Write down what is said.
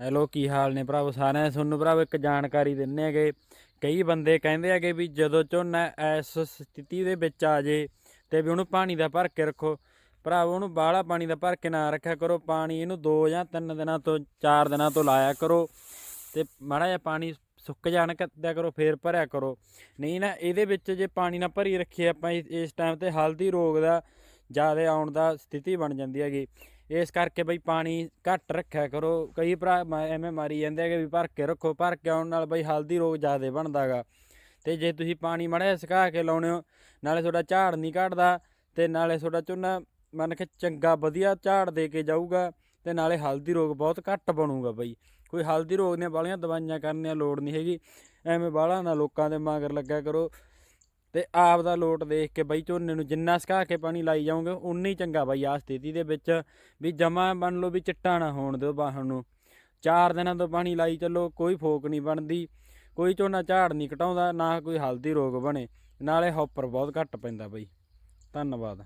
Hello, ਕੀ ਹਾਲ ਨੇ ਭਰਾਵੋ? ਸਾਰਿਆਂ ਦੇ ਤੁਹਾਨੂੰ ਭਰਾਵੋ, ਇੱਕ ਜਾਣਕਾਰੀ ਦਿੰਨੇ ਹੈਗੇ। ਕਈ ਬੰਦੇ ਕਹਿੰਦੇ ਹੈਗੇ ਵੀ ਜਦੋਂ ਝੋਨਾ ਇਸ ਸਥਿਤੀ ਦੇ ਵਿੱਚ ਆ ਜੇ ਤੇ ਵੀ ਉਹਨੂੰ ਪਾਣੀ ਦਾ ਭਰ ਕੇ ਰੱਖੋ। ਭਰਾਵੋ, ਉਹਨੂੰ ਬਾਹਲਾ ਪਾਣੀ ਦਾ ਭਰ ਕੇ ਨਾ ਰੱਖਿਆ ਕਰੋ। ਪਾਣੀ ਇਹਨੂੰ 2 ਜਾਂ 3 ਦਿਨਾਂ ਤੋਂ 4 ਦਿਨਾਂ ਤੋਂ ਲਾਇਆ ਕਰੋ ਤੇ ਮਾੜਾ ਜਿਹਾ ਪਾਣੀ ਸੁੱਕ ਜਾਣ ਕੱਦਿਆ ਕਰੋ, ਫੇਰ ਭਰਿਆ ਕਰੋ। ਨਹੀਂ ਨਾ, ਇਹਦੇ ਵਿੱਚ ਜੇ ਪਾਣੀ ਨਾ ਭਰੀ ਰੱਖੀਏ ਆਪਾਂ, ਇਸ ਟਾਈਮ ਤੇ ਹਲਦੀ ਰੋਗ ਦਾ ਜ਼ਿਆਦਾ ਆਉਣ ਦਾ ਸਥਿਤੀ ਬਣ ਜਾਂਦੀ ਹੈਗੀ। ਇਸ ਕਰਕੇ ਬਈ ਪਾਣੀ ਘੱਟ ਰੱਖਿਆ ਕਰੋ। ਕਈ ਭਰਾ ਮ- ਐਵੇਂ ਮਾਰੀ ਜਾਂਦੇ ਆ ਕਿ ਵੀ ਭਰ ਕੇ ਰੱਖੋ, ਭਰ ਕੇ ਆਉਣ ਨਾਲ ਬਈ ਹਲਦੀ ਰੋਗ ਜ਼ਿਆਦਾ ਬਣਦਾਗਾ ਤੇ ਜੇ ਤੁਸੀਂ ਪਾਣੀ ਮਾੜਾ ਸੁਕਾ ਕੇ ਲਾਉਣੇ ਹੋ, ਨਾਲੇ ਤੁਹਾਡਾ ਝਾੜ ਨਹੀਂ ਘਟਦਾ ਤੇ ਨਾਲੇ ਤੁਹਾਡਾ ਝੋਨਾ ਮੰਨ ਕੇ ਚੰਗਾ ਵਧੀਆ ਝਾੜ ਦੇ ਕੇ ਜਾਊਗਾ ਤੇ ਨਾਲੇ ਹਲਦੀ ਰੋਗ ਬਹੁਤ ਘੱਟ ਬਣੂਗਾ ਬਈ। ਕੋਈ ਹਲਦੀ ਰੋਗ ਦੀਆਂ ਬਾਲੀਆਂ ਦਵਾਈਆਂ ਕਰਨ ਦੀ ਲੋੜ ਨਹੀਂ ਹੈਗੀ। ਐਵੇਂ ਬਾਹਲਾ ਨਾ ਲੋਕਾਂ ਦੇ ਮਗਰ ਲੱਗਿਆ ਕਰੋ। ਤੇ ਆਪ ਦਾ ਲੋਟ ਦੇਖ ਕੇ ਬਈ ਝੋਨੇ ਨੂੰ ਜਿੰਨਾ ਸੁਕਾ ਕੇ ਪਾਣੀ ਲਾਈ ਜਾਓਗੇ ਉਨੀ ਚੰਗਾ ਬਈ ਆ ਸਥਿਤੀ ਦੇ ਵਿੱਚ ਵੀ ਜਮਾ ਮੰਨ ਲਓ ਵੀ ਚਿੱਟਾ ਨਾ ਹੋਣ ਦਿਓ ਬਾਹਣ ਨੂੰ। ਚਾਰ ਦਿਨਾਂ ਤੋਂ ਪਾਣੀ ਲਾਈ ਚੱਲੋ, ਕੋਈ ਫੋਕ ਨਹੀਂ ਬਣਦੀ, ਕੋਈ ਝੋਨਾ ਝਾੜ ਨਹੀਂ ਘਟਾਉਂਦਾ ਨਾ ਕੋਈ ਹਲਦੀ ਰੋਗ ਬਣੇ, ਨਾਲੇ ਹੌਪਰ ਬਹੁਤ ਘੱਟ ਪੈਂਦਾ ਬਈ। ਧੰਨਵਾਦ।